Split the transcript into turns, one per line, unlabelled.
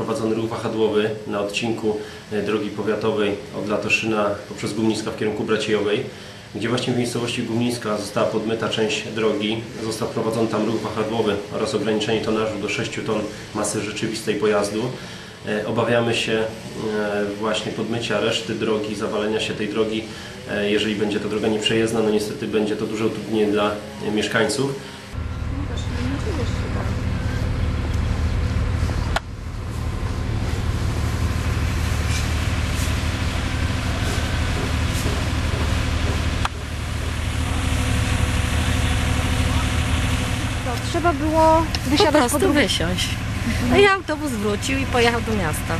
wprowadzony ruch wahadłowy na odcinku e, drogi powiatowej od Latoszyna poprzez Gumniska w kierunku Braciejowej, gdzie właśnie w miejscowości Gumniska została podmyta część drogi, został wprowadzony tam ruch wahadłowy oraz ograniczenie tonażu do 6 ton masy rzeczywistej pojazdu. E, Obawiamy się e, właśnie podmycia reszty drogi, zawalenia się tej drogi, e, jeżeli będzie to droga nieprzejezdna, no niestety będzie to duże utrudnienie dla e, mieszkańców.
Trzeba było
Po
wysiadać po
prostu
drugiej
wysiąść. No i autobus wrócił i pojechał do miasta.